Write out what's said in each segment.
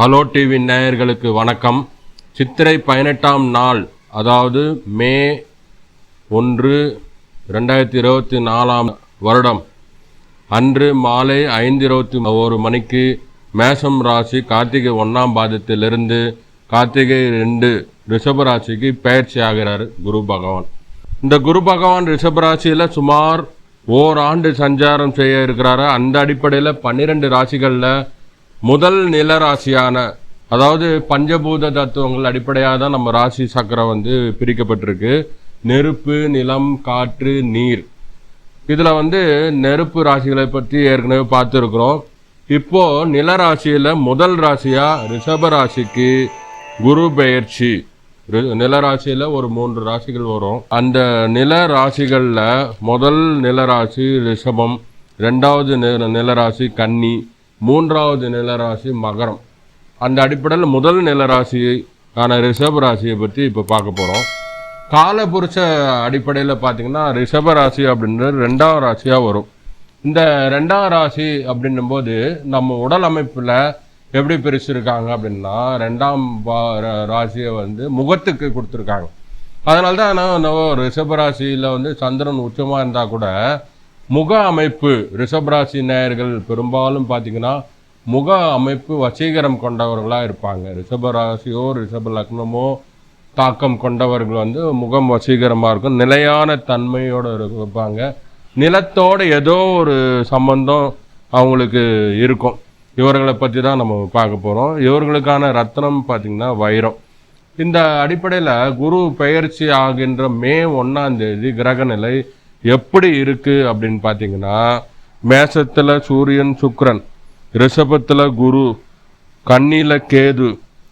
Hello TV நேயர்களுக்கு வணக்கம். சித்திரை பதினெட்டாம் நாள் அதாவது மே ஒன்று ரெண்டாயிரத்தி இருபத்தி நாலாம் வருடம். அன்று மாலை ஐந்து இருபத்தி ஒரு மணிக்கு மேஷம் ராசி கார்த்திகை ஒன்றாம் பாதத்திலிருந்து கார்த்திகை ரெண்டு ரிஷப ராசிக்கு பயிற்சி ஆகிறார் குரு பகவான். இந்த குரு பகவான் ரிஷப ராசியில் சுமார் ஓராண்டு சஞ்சாரம் செய்ய இருக்கிறாரு. அந்த அடிப்படையில் பன்னிரெண்டு ராசிகளில் முதல் நில ராசியான அதாவது பஞ்சபூத தத்துவங்கள் அடிப்படையாக தான் நம்ம ராசி சக்கரம் வந்து பிரிக்கப்பட்டிருக்கு. நெருப்பு நிலம் காற்று நீர். இதில் வந்து நெருப்பு ராசிகளை பற்றி ஏற்கனவே பார்த்துருக்குறோம். இப்போ நில ராசியில் முதல் ராசியாக ரிஷப ராசிக்கு குரு பெயர்ச்சி. நில ராசியில் ஒரு மூன்று ராசிகள் வரும். அந்த நில ராசிகளில் முதல் நில ராசி ரிஷபம் ரெண்டாவது நில நிலராசி கன்னி மூன்றாவது நிலராசி மகரம். அந்த அடிப்படையில் முதல் நிலராசியான ஆன ரிஷப ராசியை பற்றி இப்போ பார்க்க போகிறோம் காலபுருஷ அடிப்படையில் பார்த்தீங்கன்னா ரிஷப ராசி அப்படின்றது ரெண்டாம் ராசியாக வரும். இந்த ரெண்டாம் ராசி அப்படின்னும்போது நம்ம உடல் அமைப்பில் எப்படி பிரிச்சிருக்காங்க அப்படின்னா ரெண்டாம் பா- ராசியை வந்து முகத்துக்கு கொடுத்துருக்காங்க. அதனால தான் நான் ரிஷப ராசியில் வந்து சந்திரன் உச்சமாக இருந்தால் கூட முக அமைப்பு ரிஷபராசி நேயர்கள் பெரும்பாலும் பார்த்தீங்கன்னா முக அமைப்பு வசீகரம் கொண்டவர்களாக இருப்பாங்க. ரிஷபராசியோ ரிஷப லக்னமோ தாக்கம் கொண்டவர்கள் வந்து முகம் வசீகரமாக இருக்கும். நிலையான தன்மையோடு இருப்பாங்க. நிலத்தோட ஏதோ ஒரு சம்பந்தம் அவங்களுக்கு இருக்கும். இவர்களை பற்றி தான் நம்ம பார்க்க போகிறோம் இவர்களுக்கான ரத்னம் பார்த்திங்கன்னா வைரம். இந்த அடிப்படையில் குரு பெயர்ச்சி ஆகின்ற மே ஒன்றாம் தேதி கிரகநிலை எப்படி இருக்கு அப்படின்னு பார்த்தீங்கன்னா மேசத்தில் சூரியன் சுக்ரன் ரிஷபத்தில் குரு கன்னியில் கேது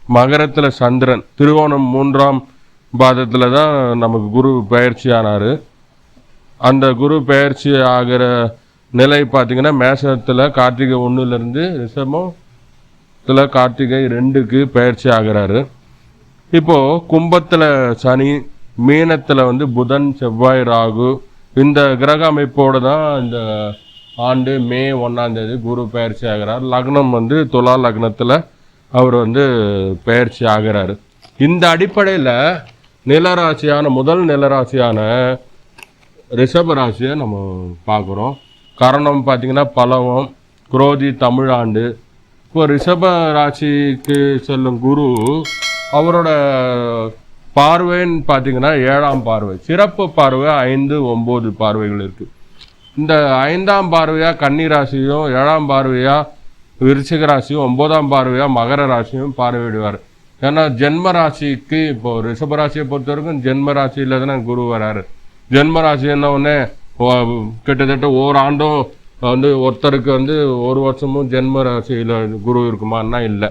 மகரத்தில் சந்திரன் திருவோணம் மூன்றாம் பாதத்தில் தான் நமக்கு குரு பெயர்ச்சி ஆனார் அந்த குரு பெயர்ச்சி ஆகிற நிலை பார்த்தீங்கன்னா மேசத்தில் கார்த்திகை ஒன்றுலேருந்து ரிஷபத்தில் கார்த்திகை ரெண்டுக்கு பெயர்ச்சி ஆகிறாரு. இப்போ கும்பத்துல சனி மீனத்துல வந்து புதன் செவ்வாய் ராகு இந்த கிரக அமைப்போடு தான் இந்த ஆண்டு மே ஒன்றாந்தேதி குரு பயிற்சி ஆகிறார். லக்னம் வந்து துலா லக்னத்தில் அவர் வந்து பயிற்சி ஆகிறாரு. இந்த அடிப்படையில் நிலராசியான முதல் நிலராசியான ரிஷப ராசியை நம்ம பார்க்குறோம். கரணம் பார்த்தீங்கன்னா பலவம் குரோதி தமிழாண்டு. இப்போ ரிஷப ராசிக்கு செல்லும் குரு அவரோட பார்வைன்னு பார்த்தீங்கன்னா ஏழாம் பார்வை. சிறப்பு பார்வை ஐந்து ஒம்பது பார்வைகள் இருக்குது இந்த ஐந்தாம் பார்வையாக கன்னி ராசியும் ஏழாம் பார்வையாக விருச்சிக ராசியும் ஒன்பதாம் பார்வையாக மகர ராசியும் பார்வையிடுவார். ஏன்னா ஜென்ம ராசிக்கு இப்போ ரிஷப ராசியை பொறுத்த வரைக்கும் ஜென்ம ராசியில் தானே குரு வராரு. ஜென்ம ராசி என்ன ஒன்று கிட்டத்தட்ட ஓராண்டும் வந்து ஒருத்தருக்கு வந்து ஒரு வருஷமும் ஜென்ம ராசியில் குரு இருக்குமான்னா இல்லை.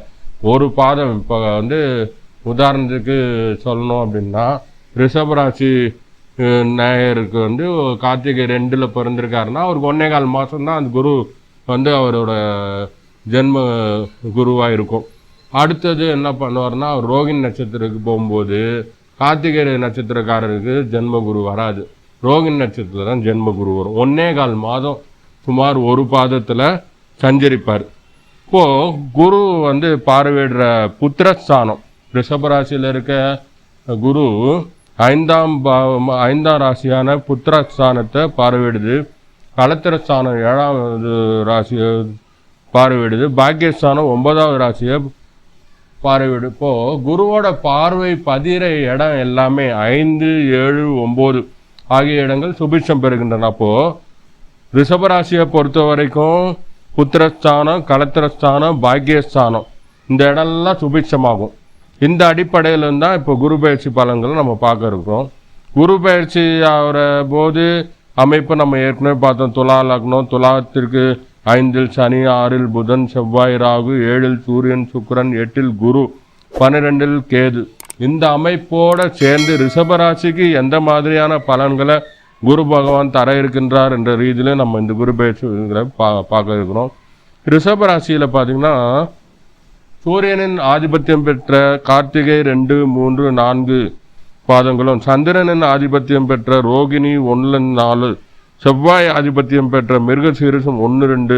ஒரு பாதம் இப்போ வந்து உதாரணத்துக்கு சொல்லணும் அப்படின்னா ரிஷபராசி நாயருக்கு நேயருக்கு வந்து கார்த்திகை ரெண்டில் பிறந்திருக்காருன்னா அவருக்கு ஒன்னே கால் மாதம்தான் அந்த குரு வந்து அவரோட ஜென்ம குருவாக இருக்கும். அடுத்தது என்ன பண்ணுவார்னா அவர் ரோகிணி நட்சத்திரத்துக்கு போகும்போது கார்த்திகை நட்சத்திரக்காரருக்கு ஜென்ம குரு வராது. ரோகிணி நட்சத்திரத்தில் தான் ஜென்ம குரு வரும். ஒன்னே கால் மாதம் சுமார் ஒரு பாதத்தில் சஞ்சரிப்பார். இப்போது குரு வந்து பார்வையிடுற புத்திரஸ்தானம் ரிஷபராசியில் இருக்க குரு ஐந்தாம் பாவம் ஐந்தாம் ராசியான புத்திரஸ்தானத்தை பார்வையிடுது. களத்திரஸ்தானம் ஏழாவது ராசியை பார்வையிடுது. பாக்கியஸ்தானம் ஒன்பதாவது ராசியை பார்வையிடு. இப்போ குருவோட பார்வை பதிகிற இடம் எல்லாமே ஐந்து ஏழு ஒம்பது ஆகிய இடங்கள் சுபிட்சம் பெறுகின்றன. அப்போது ரிஷபராசியை பொறுத்த வரைக்கும் புத்திரஸ்தானம் களத்திரஸ்தானம் பாக்கியஸ்தானம் இந்த இடம்லாம் சுபிட்சமாகும். இந்த அடிப்படையில் தான் இப்போ குரு பயிற்சி பலன்களை நம்ம பார்க்க இருக்கிறோம். குரு பயிற்சி ஆகிற போது அமைப்பு நம்ம ஏற்கனவே பார்த்தோம். துலா லக்னம் துலாத்திற்கு ஐந்தில் சனி ஆறில் புதன் செவ்வாய் ராகு ஏழில் சூரியன் சுக்கரன் எட்டில் குரு பன்னிரெண்டில் கேது. இந்த அமைப்போடு சேர்ந்து ரிஷபராசிக்கு எந்த மாதிரியான பலன்களை குரு பகவான் தர இருக்கின்றார் என்ற ரீதியில் நம்ம இந்த குரு பயிற்சிகளை பா பார்க்க இருக்கிறோம். ரிஷபராசியில் பார்த்தீங்கன்னா சூரியனின் ஆதிபத்தியம் பெற்ற கார்த்திகை ரெண்டு மூன்று நான்கு பாதங்களும் சந்திரனின் ஆதிபத்தியம் பெற்ற ரோகிணி ஒன்று நாலு செவ்வாய் ஆதிபத்தியம் பெற்ற மிருக மிருகசீரிசம் ஒன்று ரெண்டு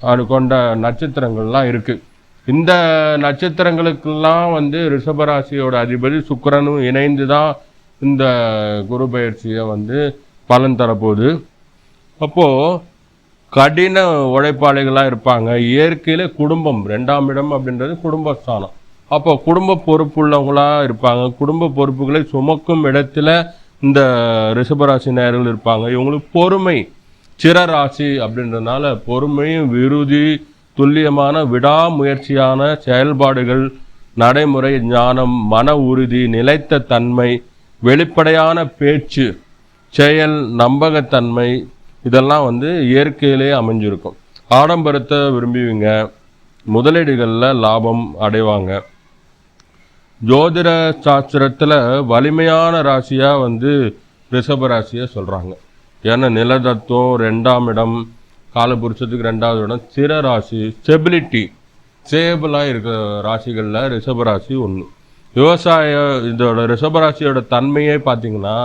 அது கொண்ட நட்சத்திரங்கள்லாம் இருக்குது இந்த நட்சத்திரங்களுக்கெல்லாம் வந்து ரிஷபராசியோட அதிபதி சுக்கரனும் இணைந்து தான் இந்த குரு பயிற்சியை வந்து பலன் தரப்போகுது. அப்போது கடின உழைப்பாளிகளாக இருப்பாங்க. இயற்கையில் குடும்பம் ரெண்டாம் இடம் அப்படின்றது குடும்பஸ்தானம். அப்போ குடும்ப பொறுப்புள்ளவங்களாக இருப்பாங்க. குடும்ப பொறுப்புகளை சுமக்கும் இடத்துல இந்த ரிஷபராசி நேர்கள் இருப்பாங்க. இவங்களுக்கு பொறுமை சிறராசி அப்படின்றதுனால பொறுமையும் விருதி துல்லியமான விடாமுயற்சியான செயல்பாடுகள் நடைமுறை ஞானம் மன உறுதி நிலைத்த தன்மை வெளிப்படையான பேச்சு செயல் நம்பகத்தன்மை இதெல்லாம் வந்து இயற்கையிலே அமைஞ்சிருக்கும். ஆடம்பரத்தை விரும்புவீங்க. முதலீடுகளில் லாபம் அடைவாங்க. ஜோதிட சாஸ்திரத்தில் வலிமையான ராசியாக வந்து ரிஷப ராசியை சொல்கிறாங்க ஏன்னா நிலதத்துவம் ரெண்டாம் இடம் காலபுருஷத்துக்கு ரெண்டாவது இடம் சிற ராசி ஸ்டெபிலிட்டி ஸ்டேபிளாக இருக்கிற ராசிகளில் ரிஷபராசி ஒன்று விவசாய இதோட ரிஷபராசியோட தன்மையே பார்த்தீங்கன்னா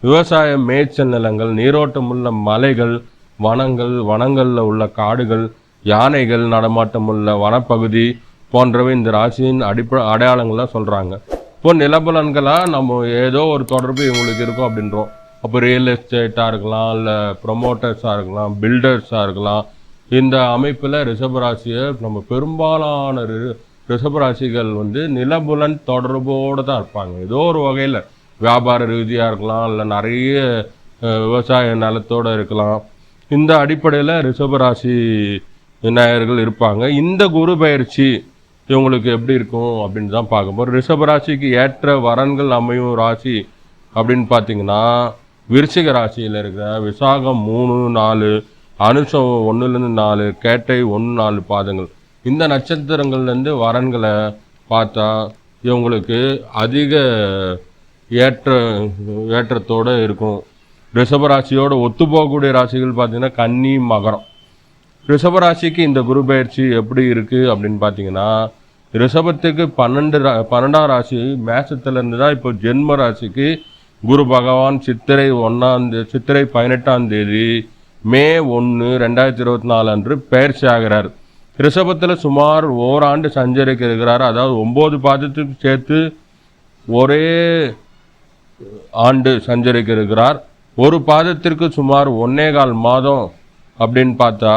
விவசாய மேய்ச்சல் நிலங்கள் நீரோட்டமுள்ள மலைகள் வனங்கள் வனங்களில் உள்ள காடுகள் யானைகள் நடமாட்டமுள்ள வனப்பகுதி போன்றவை இந்த ராசியின் அடிப்படை அடையாளங்களாக சொல்கிறாங்க இப்போ நிலபலன்களாக நம்ம ஏதோ ஒரு தொடர்பு இவங்களுக்கு இருக்கும் அப்படின்றோம். அப்போ ரியல் எஸ்டேட்டாக இருக்கலாம் இல்லை ப்ரொமோட்டர்ஸாக இருக்கலாம் பில்டர்ஸாக இருக்கலாம். இந்த அமைப்பில் ரிஷபராசியை நம்ம பெரும்பாலான ரி- ரிஷபராசிகள் வந்து நிலபுலன் தொடர்போடு தான் இருப்பாங்க. ஏதோ ஒரு வகையில். வியாபார ரீதியாக இருக்கலாம் இல்லை நிறைய விவசாய நிலத்தோடு இருக்கலாம். இந்த அடிப்படையில் ரிஷபராசி நேயர்கள் இருப்பாங்க. இந்த குரு பயிற்சி இவங்களுக்கு எப்படி இருக்கும் அப்படின்னு தான் பார்க்கும்போது ரிஷபராசிக்கு ஏற்ற வரன்கள் அமையும் ராசி அப்படின்னு பார்த்தீங்கன்னா விருச்சிக ராசியில் இருக்கிற விசாகம் மூணு நாலு அனுஷம் ஒன்றுலேருந்து நாலு கேட்டை ஒன்று நாலு பாதங்கள். இந்த நட்சத்திரங்கள்லேருந்து வரன்களை பார்த்தா இவங்களுக்கு அதிக ஏற்ற ஏற்றத்தோடு இருக்கும். ரிஷபராசியோட ஒத்து போகக்கூடிய ராசிகள் பார்த்தீங்கன்னா கன்னி மகரம். ரிஷபராசிக்கு இந்த குரு பயிற்சி எப்படி இருக்குது அப்படின்னு பார்த்தீங்கன்னா ரிஷபத்துக்கு பன்னெண்டு ரா பன்னெண்டாம் ராசி மேசத்துலேருந்து தான் இப்போ ஜென்ம ராசிக்கு குரு பகவான் சித்திரை ஒன்றாம் சித்திரை பதினெட்டாம் தேதி மே ஒன்று ரெண்டாயிரத்தி இருபத்தி நாலு அன்று பயிற்சி ஆகிறார். ரிஷபத்தில் சுமார் ஓராண்டு சஞ்சரிக்க இருக்கிறார். அதாவது ஒம்பது பாதத்துக்கு சேர்த்து ஒரே ஆண்டு சஞ்சரிக்க இருக்கிறார் ஒரு பாதத்திற்கு சுமார் ஒன்னே கால் மாதம் அப்படின்னு பார்த்தா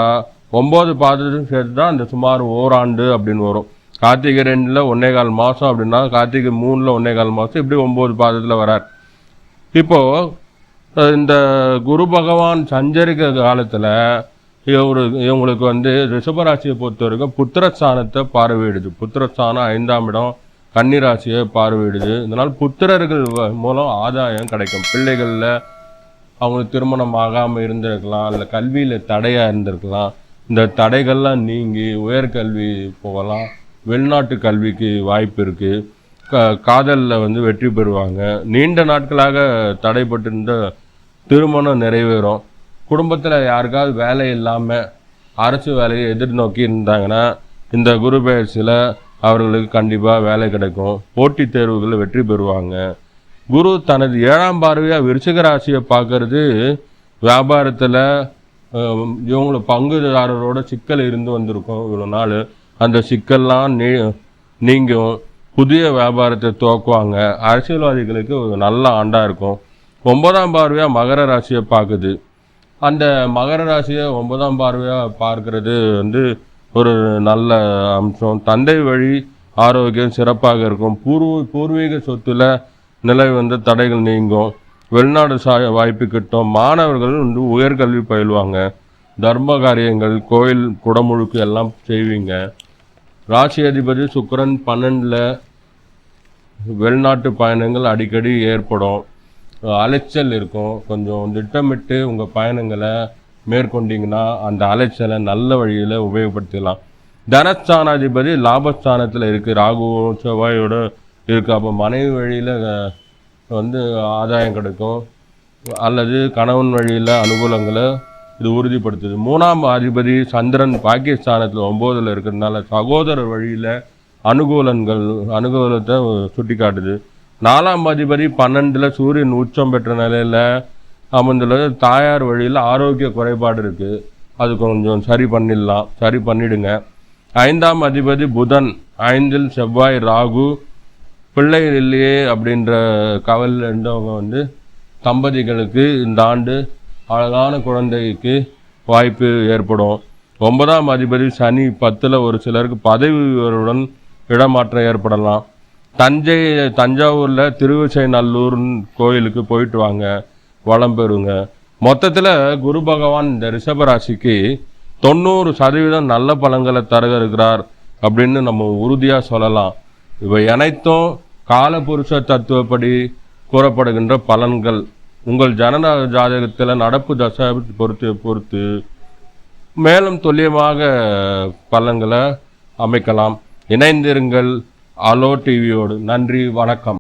ஒம்பது பாதத்தையும் சேர்த்து தான் அந்த சுமார் ஓராண்டு அப்படின்னு வரும். கார்த்திகை ரெண்டில் ஒன்னே கால் மாதம் அப்படின்னா கார்த்திகை மூணில் ஒன்னே கால் மாதம் இப்படி ஒம்பது பாதத்தில் வரார். இப்போது இந்த குரு பகவான் சஞ்சரிக்கிற காலத்தில் இவரு இவங்களுக்கு வந்து ரிஷபராசியை பொறுத்த வரைக்கும் புத்திரஸ்தானத்தை பார்வையிடுது. புத்திரஸ்தானம் ஐந்தாம் இடம் கன்னிராசியை பார்வையிடுது. இதனால் புத்திரர்கள் மூலம் ஆதாயம் கிடைக்கும். பிள்ளைகளில் அவங்களுக்கு திருமணம் ஆகாமல் இருந்திருக்கலாம் இல்லை கல்வியில் தடையாக இருந்திருக்கலாம். இந்த தடைகள்லாம் நீங்கி உயர்கல்வி போகலாம். வெளிநாட்டு கல்விக்கு வாய்ப்பு இருக்குது க காதலில் வந்து வெற்றி பெறுவாங்க. நீண்ட நாட்களாக தடைப்பட்டிருந்த திருமணம் நிறைவேறும். குடும்பத்தில் யாருக்காவது வேலை இல்லாமல் அரசு வேலையை எதிர்நோக்கி இருந்தாங்கன்னா இந்த குரு பயிற்சியில் அவர்களுக்கு கண்டிப்பாக வேலை கிடைக்கும். போட்டித் தேர்வுகளில் வெற்றி பெறுவாங்க. குரு தனது ஏழாம் பார்வையாக விருச்சிக ராசியை பார்க்கறது வியாபாரத்தில் இவங்கள பங்குதாரரோட சிக்கல் இருந்து வந்திருக்கும் இவ்வளோ நாள். அந்த சிக்கல்லாம் நீ நீங்கும். புதிய வியாபாரத்தை துவக்குவாங்க. அரசியல்வாதிகளுக்கு ஒரு நல்ல ஆண்டாக இருக்கும். ஒன்பதாம் பார்வையாக மகர ராசியை பார்க்குது. அந்த மகர ராசியை ஒன்பதாம் பார்வையாக பார்க்கறது வந்து ஒரு நல்ல அம்சம். தந்தை வழி ஆரோக்கியம் சிறப்பாக இருக்கும். பூர்வ பூர்வீக சொத்துல நிலை வந்த தடைகள் நீங்கும். வெளிநாடு சா வாய்ப்பு கிட்டும். மாணவர்கள் வந்து உயர்கல்வி பயில்வாங்க. தர்ம காரியங்கள் கோயில் குடமுழுக்கு எல்லாம் செய்வீங்க. ராசி அதிபதி சுக்கரன் பன்னெண்டில் வெளிநாட்டு பயணங்கள் அடிக்கடி ஏற்படும். அலைச்சல் இருக்கும். கொஞ்சம் திட்டமிட்டு உங்கள் பயணங்களை மேற்கொண்டீங்கன்னா அந்த அலைச்சலை நல்ல வழியில் உபயோகப்படுத்திக்கலாம் தனஸ்தானாதிபதி லாபஸ்தானத்தில் இருக்குது ராகுவும் செவ்வாயோட இருக்குது அப்போ மனைவி வழியில் வந்து ஆதாயம் கிடைக்கும். அல்லது கணவன் வழியில் அனுகூலங்களை இது உறுதிப்படுத்துது. மூணாம் அதிபதி சந்திரன் பாகிஸ்தானத்தில் ஒம்போதில் இருக்கிறதுனால சகோதரர் வழியில் அனுகூலங்கள் அனுகூலத்தை சுட்டி காட்டுது நாலாம் அதிபதி பன்னெண்டில் சூரியன் உச்சம் பெற்ற நிலையில் அமர்ந்துள்ளது தாயார் வழியில் ஆரோக்கிய குறைபாடு இருக்குது அது கொஞ்சம் சரி பண்ணிடலாம். சரி பண்ணிடுங்க. ஐந்தாம் அதிபதி புதன் ஐந்தில் செவ்வாய் ராகு பிள்ளை இல்லையே அப்படின்ற கவல் இருந்தவங்க வந்து தம்பதிகளுக்கு இந்த ஆண்டு அழகான குழந்தைக்கு வாய்ப்பு ஏற்படும். ஒன்பதாம் அதிபதி சனி பத்தில் ஒரு சிலருக்கு பதவி உயர்வுடன் இடமாற்றம் ஏற்படலாம். தஞ்சை தஞ்சாவூரில் திருவிசைநல்லூர் கோயிலுக்கு போயிட்டு வாங்க. வளம் பெறுங்க. மொத்தத்தில் குரு பகவான் இந்த ரிஷபராசிக்கு தொண்ணூறு சதவீதம் நல்ல பலன்களை தருக இருக்கிறார் அப்படின்னு நம்ம உறுதியாக சொல்லலாம். இவை அனைத்தும் காலபுருஷ தத்துவப்படி கூறப்படுகின்ற பலன்கள். உங்கள் ஜனன ஜாதகத்தில் நடப்பு தசை பொறுத்து பொறுத்து மேலும் துல்லியமாக பலன்களை அமைக்கலாம். இணைந்திருங்கள். அலோ டிவியோடு நன்றி. வணக்கம்.